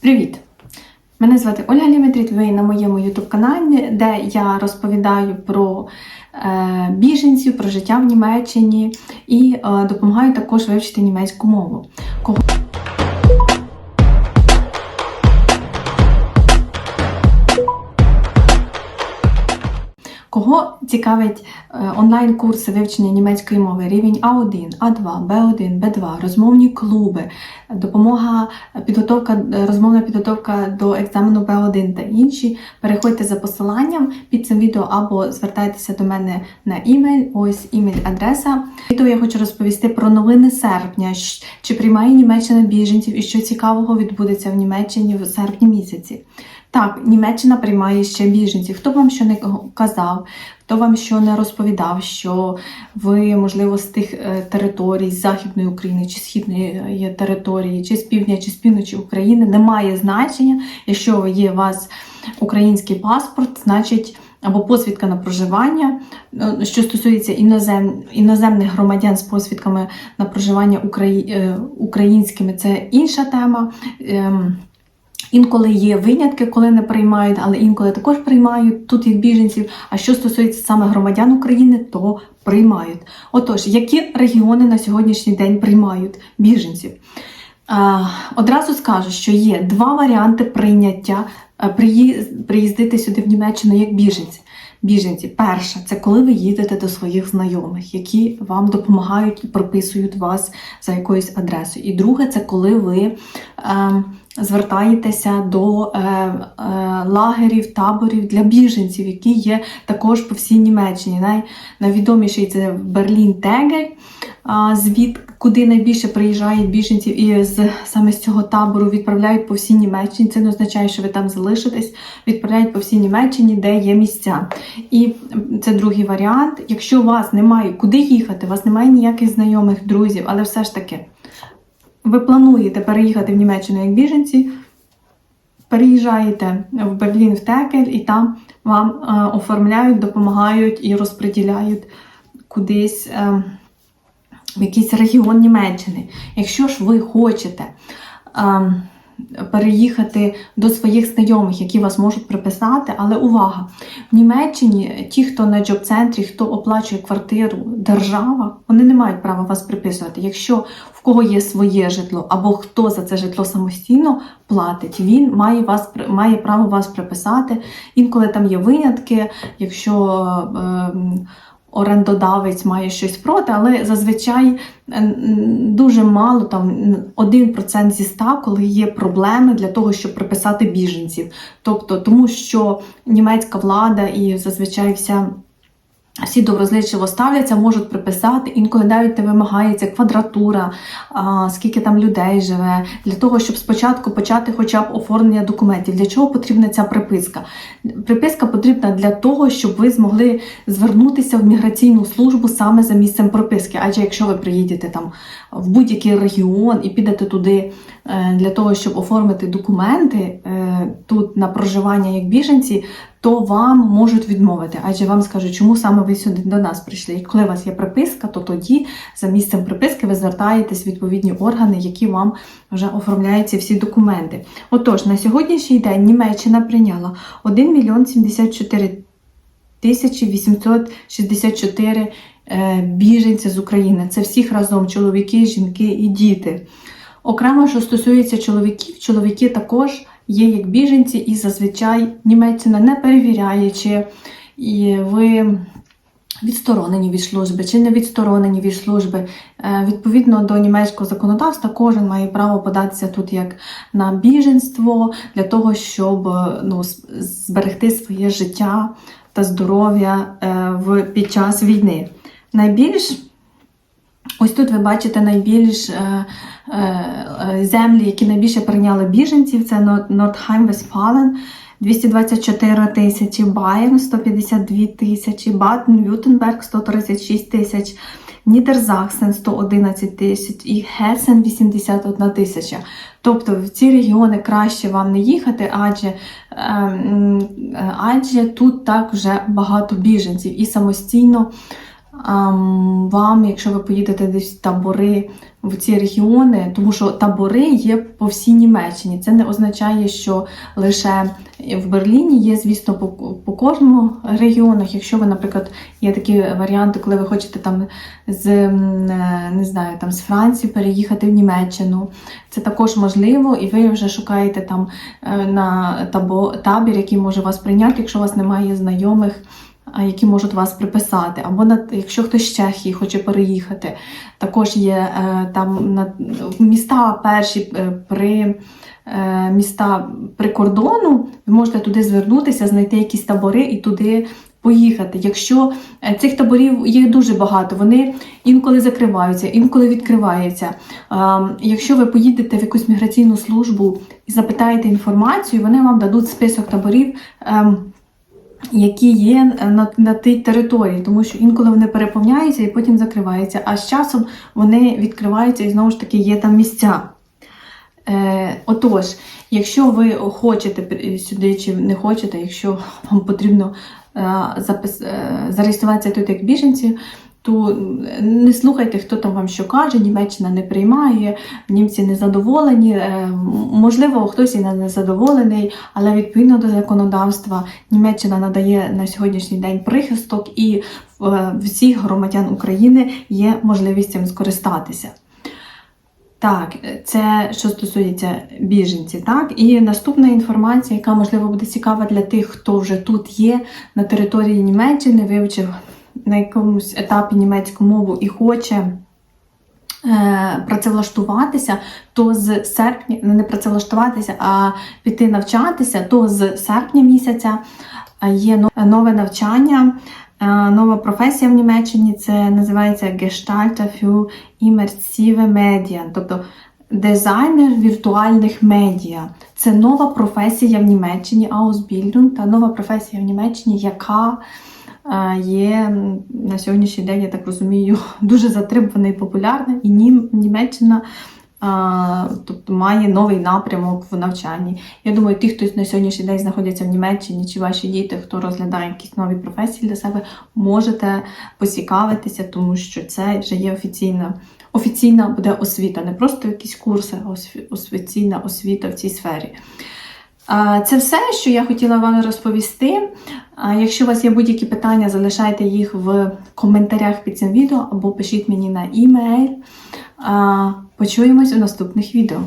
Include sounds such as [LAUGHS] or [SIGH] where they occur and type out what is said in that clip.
Привіт! Мене звати Ольга Ліметріт, ви на моєму ютуб-каналі, де я розповідаю про е, біженців, про життя в Німеччині і е, допомагаю також вивчити німецьку мову. Кого цікавить е, онлайн-курси вивчення німецької мови, рівень А1, А2, Б1, Б2, розмовні клуби, допомога, е, підготовка, е, розмовна підготовка до екзамену Б1 та інші, переходьте за посиланням під цим відео або звертайтеся до мене на імейл, ось імейл-адреса. Відео я хочу розповісти про новини серпня, чи приймає Німеччина біженців і що цікавого відбудеться в Німеччині в серпні місяці. Так, Німеччина приймає ще біженців. Хто вам що не казав, хто вам що не розповідав, що ви, можливо, з тих е, територій, з Західної України чи Східної е, території, чи з півдня, чи з півночі України, не має значення. Якщо є у вас український паспорт, значить. Або посвідка на проживання, е, що стосується інозем, іноземних громадян з посвідками на проживання украї, українськими, це інша тема. Інколи є винятки, коли не приймають, але інколи також приймають тут їх біженців. А що стосується саме громадян України, то приймають. Отож, які регіони на сьогоднішній день приймають біженців? Одразу скажу, що є два варіанти прийняття е, приїздити сюди в Німеччину як біженці. Біженці, перше, це коли ви їдете до своїх знайомих, які вам допомагають і прописують вас за якоюсь адресою. І друге, це коли ви е, звертаєтеся до е, е, лагерів, таборів для біженців, які є також по всій Німеччині. Най, найвідоміший це Берлін Тегель, а, звід, куди найбільше приїжджають біженців, і з саме з цього табору відправляють по всій Німеччині. Це не означає, що ви там залишитесь. Відправляють по всій Німеччині, де є місця. І це другий варіант. Якщо у вас немає куди їхати, у вас немає ніяких знайомих, друзів, але все ж таки ви плануєте переїхати в Німеччину як біженці, переїжджаєте в Берлін в Текель, і там вам е, оформляють, допомагають і розподіляють кудись е, в якийсь регіон Німеччини. Якщо ж ви хочете е, переїхати до своїх знайомих, які вас можуть приписати, але увага! В Німеччині ті, хто на джоб-центрі, хто оплачує квартиру, держава, вони не мають права вас приписувати. Якщо в кого є своє житло, або хто за це житло самостійно платить, він має вас має право вас приписати. Інколи там є винятки, якщо е, орендодавець має щось проти, але зазвичай е, дуже мало, там м, 1% зі 100, коли є проблеми для того, щоб приписати біженців. Тобто, тому що німецька влада і зазвичай вся. Всі доброзичливо ставляться, можуть приписати, інколи навіть не вимагається квадратура, а, скільки там людей живе, для того, щоб спочатку почати хоча б оформлення документів. Для чого потрібна ця приписка? Приписка потрібна для того, щоб ви змогли звернутися в міграційну службу саме за місцем прописки. Адже якщо ви приїдете там в будь-який регіон і підете туди е, для того, щоб оформити документи е, тут на проживання як біженці, то вам можуть відмовити, адже вам скажуть, чому саме ви сюди до нас прийшли. І коли у вас є приписка, то тоді за місцем приписки ви звертаєтесь в відповідні органи, які вам вже оформляють ці всі документи. Отож, на сьогоднішній день Німеччина прийняла 1 мільйон 74 тисячі 864 е, біженця з України. Це всіх разом чоловіки, жінки і діти. Окремо, що стосується чоловіків, чоловіки також є як біженці, і зазвичай Німеччина не перевіряє, чи ви відсторонені від служби, чи не відсторонені від служби. Е, Відповідно до німецького законодавства, кожен має право податися тут як на біженство для того, щоб е, ну, зберегти своє життя та здоров'я е, під час війни. Найбільш Ось тут ви бачите найбільш е, е, е, землі, які найбільше прийняли біженців. Це Нордхайм Вестфален. 224 тисячі, Байерн 152 тисячі, Баден-Вютенберг 136 тисяч, Нідерзахсен 111 тисяч. І Гесен 81 тисяча. Тобто в ці регіони краще вам не їхати, адже, ем, адже тут так вже багато біженців. І самостійно ам, вам, якщо ви поїдете десь в табори в ці регіони, тому що табори є по всій Німеччині. Це не означає, що лише в Берліні є, звісно, по, по кожному регіонах. Якщо ви, наприклад, є такі варіанти, коли ви хочете там з е, не знаю, там з Франції переїхати в Німеччину, це також можливо, і ви вже шукаєте там е, на табо, табір, який може вас прийняти, якщо у вас немає знайомих. Які можуть вас приписати, або на якщо хтось з Чехії хоче переїхати, також є е, там на міста перші е, при е, міста при кордону. Ви можете туди звернутися, знайти якісь табори і туди поїхати. Якщо цих таборів є дуже багато, вони інколи закриваються, інколи відкриваються. Якщо ви поїдете в якусь міграційну службу і запитаєте інформацію, вони вам дадуть список таборів. Які є на, на тій території, тому що інколи вони переповняються і потім закриваються, а з часом вони відкриваються і знову ж таки є там місця. Е, отож, якщо ви хочете сюди чи не хочете, якщо вам потрібно е, запис, е, зареєструватися тут як біженці, то не слухайте, хто там вам що каже, Німеччина не приймає, німці незадоволені. Е, можливо, хтось і не задоволений, але відповідно до законодавства Німеччина надає на сьогоднішній день прихисток, і е, всіх громадян України є можливість цим скористатися. Так, це що стосується біженців, так і наступна інформація, яка можливо буде цікава для тих, хто вже тут є на території Німеччини, вивчив на якомусь етапі німецьку мову і хоче е, працевлаштуватися, то з серпня, ну, не працевлаштуватися, а піти навчатися, то з серпня місяця е, є нове навчання. е, Нова професія в Німеччині це називається Gestalter für immersive Medien, тобто дизайнер віртуальних медіа. Це нова професія в Німеччині, Ausbildung, та нова професія в Німеччині, яка є на сьогоднішній день, я так розумію, [LAUGHS] дуже затребувана і популярна, і Німеччина тобто має новий напрямок в навчанні. Я думаю, ті, хто на сьогоднішній день знаходяться в Німеччині, чи ваші діти, хто розглядає якісь нові професії для себе, можете поцікавитися, тому що це вже є офіційна. Офіційна буде освіта, не просто якісь курси, а офіційна освіта в цій сфері. Це все, що я хотіла вам розповісти. Якщо у вас є будь-які питання, залишайте їх в коментарях під цим відео або пишіть мені на. А, Почуємось у наступних відео.